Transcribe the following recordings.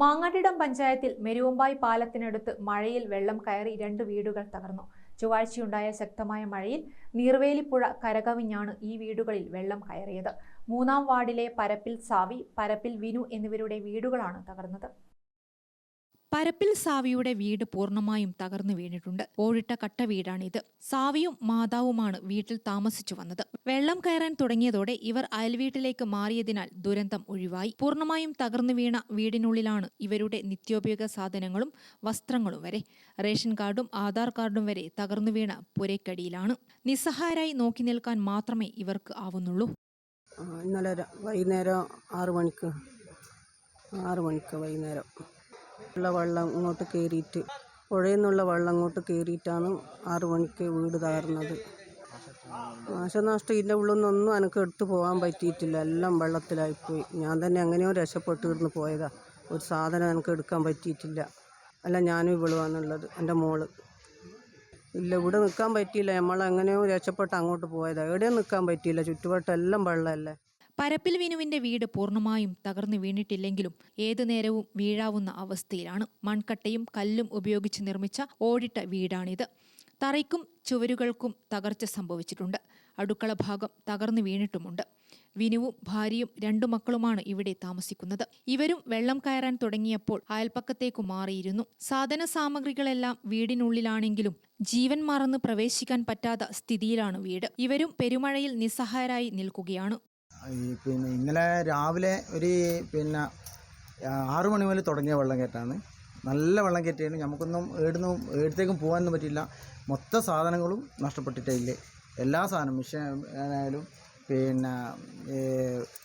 മാങ്ങാട്ടിടം പഞ്ചായത്തിൽ മെരുവമ്പായി പാലത്തിനടുത്ത് മഴയിൽ വെള്ളം കയറി രണ്ട് വീടുകൾ തകർന്നു. ചൊവ്വാഴ്ചയുണ്ടായ ശക്തമായ മഴയിൽ നീർവേലിപ്പുഴ കരകവിഞ്ഞാണ് ഈ വീടുകളിൽ വെള്ളം കയറിയത്. മൂന്നാം വാർഡിലെ പരപ്പിൽ സാവി പരപ്പിൽ വിനു എന്നിവരുടെ വീടുകളാണ് തകർന്നത്. പരപ്പിൽ സാവിയുടെ വീട് പൂർണമായും തകർന്നു വീണിട്ടുണ്ട്. ഓടിട്ട കട്ട വീടാണിത്. സാവിയും മാതാവുമാണ് വീട്ടിൽ താമസിച്ചു വന്നത്. വെള്ളം കയറാൻ തുടങ്ങിയതോടെ ഇവർ അയൽവീട്ടിലേക്ക് മാറിയതിനാൽ ദുരന്തം ഒഴിവായി. പൂർണമായും തകർന്നു വീണ വീടിനുള്ളിലാണ് ഇവരുടെ നിത്യോപയോഗ സാധനങ്ങളും വസ്ത്രങ്ങളും വരെ. റേഷൻ കാർഡും ആധാർ കാർഡും വരെ തകർന്നു വീണ പുരക്കടിയിലാണ് നിസ്സഹായരായി നോക്കി നിൽക്കാൻ മാത്രമേ ഇവർക്ക് ആവുന്നുള്ളൂ. ഇന്നലെ വൈകുന്നേരം ആറ് മണിക്ക് ആറ് മണിക്ക് വൈകുന്നേരം. ഉള്ള വെള്ളം ഇങ്ങോട്ട് കയറിയിട്ട് പുഴയിൽ നിന്നുള്ള വെള്ളം ഇങ്ങോട്ട് കയറിയിട്ടാണ് ആറു മണിക്ക് വീട് തകർന്നത്. നാശനഷ്ടം ഇതിന്റെ ഉള്ളിൽ നിന്നൊന്നും എനിക്ക് എടുത്തു പോകാൻ പറ്റിയിട്ടില്ല. എല്ലാം വെള്ളത്തിലായിപ്പോയി. ഞാൻ തന്നെ എങ്ങനെയോ രക്ഷപ്പെട്ട് ഇവിടുന്ന് പോയതാ. ഒരു സാധനം എനിക്ക് എടുക്കാൻ പറ്റിയിട്ടില്ല. അല്ല ഞാനും ഇവളുവാന്നുള്ളത് എന്റെ മോൾ. ഇല്ല ഇവിടെ നിൽക്കാൻ പറ്റിയില്ല. നമ്മൾ എങ്ങനെയോ രക്ഷപ്പെട്ട് അങ്ങോട്ട് പോയതാണ് എവിടെയും നിൽക്കാൻ പറ്റിയില്ല. ചുറ്റുവട്ടെല്ലാം വെള്ളമല്ലേ? പരപ്പിൽ വിനുവിന്റെ വീട് പൂർണമായും തകർന്നു വീണിട്ടില്ലെങ്കിലും ഏതു നേരവും വീഴാവുന്ന അവസ്ഥയിലാണ്. മൺകട്ടയും കല്ലും ഉപയോഗിച്ച് നിർമ്മിച്ച ഓടിട്ട വീടാണിത്. തറയ്ക്കും ചുവരുകൾക്കും തകർച്ച സംഭവിച്ചിട്ടുണ്ട്. അടുക്കള ഭാഗം തകർന്നു വീണിട്ടുമുണ്ട്. വിനുവും ഭാര്യയും രണ്ടു മക്കളുമാണ് ഇവിടെ താമസിക്കുന്നത്. ഇവരും വെള്ളം കയറാൻ തുടങ്ങിയപ്പോൾ അയൽപ്പക്കത്തേക്കു മാറിയിരുന്നു. സാധന സാമഗ്രികളെല്ലാം വീടിനുള്ളിലാണെങ്കിലും ജീവൻ മറന്ന് പ്രവേശിക്കാൻ പറ്റാത്ത സ്ഥിതിയിലാണ് വീട്. ഇവരും പെരുമഴയിൽ നിസ്സഹായരായി നിൽക്കുകയാണ്. പിന്നെ ഇന്നലെ രാവിലെ ഒരു പിന്നെ ആറു മണി മുതൽ തുടങ്ങിയ വെള്ളം കയറ്റാണ് നല്ല വെള്ളം കയറ്റിയാണ് നമുക്കൊന്നും ഏടുന്നും ഏടത്തേക്കും പോകാനൊന്നും പറ്റില്ല മൊത്ത സാധനങ്ങളും നഷ്ടപ്പെട്ടിട്ടില്ലേ എല്ലാ സാധനവും മിഷൻ ആയാലും പിന്നെ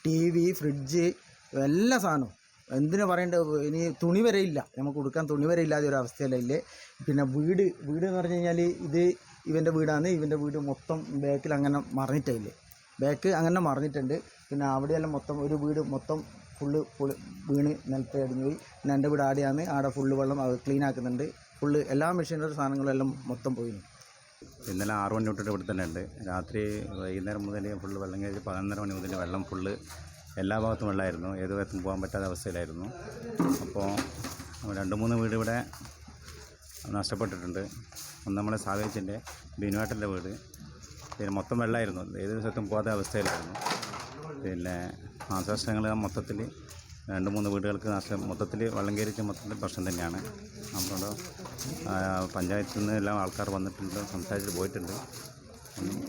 ടി വി ഫ്രിഡ്ജ് എല്ലാ സാധനവും. എന്തിനു പറയേണ്ട ഇനി തുണി വരെ ഇല്ല. നമുക്ക് കൊടുക്കാൻ തുണി വരെ ഇല്ലാതെ ഒരു അവസ്ഥയിലല്ലേ പിന്നെ വീട് വീട് എന്ന് പറഞ്ഞു കഴിഞ്ഞാൽ ഇത് ഇവന്റെ വീടാണ്. ഇവന്റെ വീട് മൊത്തം ബാക്കിൽ അങ്ങനെ മറിഞ്ഞിട്ടില്ലേ ബാക്ക് അങ്ങനെ മറിഞ്ഞിട്ടുണ്ട്. പിന്നെ അവിടെയെല്ലാം മൊത്തം ഒരു വീട് മൊത്തം ഫുള്ള് ഫുള്ള് വീണ് നിലത്ത് അടിഞ്ഞു പോയി. പിന്നെ എന്റെ വീട് ആടെയാണ്. ആടെ ഫുള്ള് വെള്ളം ക്ലീൻ ആക്കുന്നുണ്ട്. ഫുള്ള് എല്ലാ മെഷീനറി സാധനങ്ങളും എല്ലാം മൊത്തം പോയിരുന്നു ഇന്നലെ ആറ് മണി തൊട്ടിട്ട് ഇവിടെ തന്നെ ഉണ്ട്. രാത്രി വൈകുന്നേരം മുതൽ ഫുള്ള് വെള്ളം കഴിഞ്ഞ് പതിനൊന്നര മണി മുതൽ വെള്ളം ഫുള്ള് എല്ലാ ഭാഗത്തും വെള്ളമായിരുന്നു. ഏത് ഭാഗത്തും പോകാൻ പറ്റാത്ത അവസ്ഥയിലായിരുന്നു. അപ്പോൾ രണ്ട് മൂന്ന് വീട് ഇവിടെ നഷ്ടപ്പെട്ടിട്ടുണ്ട്. ഒന്ന് നമ്മുടെ സാവേജിന്റെ ബിനുവാട്ടന്റെ വീട്. പിന്നെ മൊത്തം വെള്ളമായിരുന്നു. ഏത് സ്ഥലത്തും പോകാത്ത അവസ്ഥയിലായിരുന്നു. പിന്നെ നാശനഷ്ടങ്ങൾ മൊത്തത്തിൽ രണ്ട് മൂന്ന് വീടുകൾക്ക് നാശം മൊത്തത്തിൽ വെള്ളം കയറിച്ച മൊത്തത്തിൽ പ്രശ്നം തന്നെയാണ്. ആ, പഞ്ചായത്തിൽ നിന്ന് എല്ലാം ആൾക്കാർ വന്നിട്ടുണ്ട് സംസാരിച്ചിട്ട് പോയിട്ടുണ്ട്.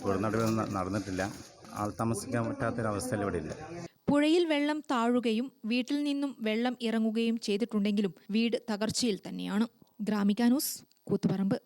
തുടർന്നടവൊന്നും നടന്നിട്ടില്ല. ആൾ താമസിക്കാൻ പറ്റാത്തൊരവസ്ഥയിൽ ഇവിടെ ഇല്ല. പുഴയിൽ വെള്ളം താഴുകയും വീട്ടിൽ നിന്നും വെള്ളം ഇറങ്ങുകയും ചെയ്തിട്ടുണ്ടെങ്കിലും വീട് തകർച്ചയിൽ തന്നെയാണ്. ഗ്രാമിക ന്യൂസ് കൂത്തുപറമ്പ്.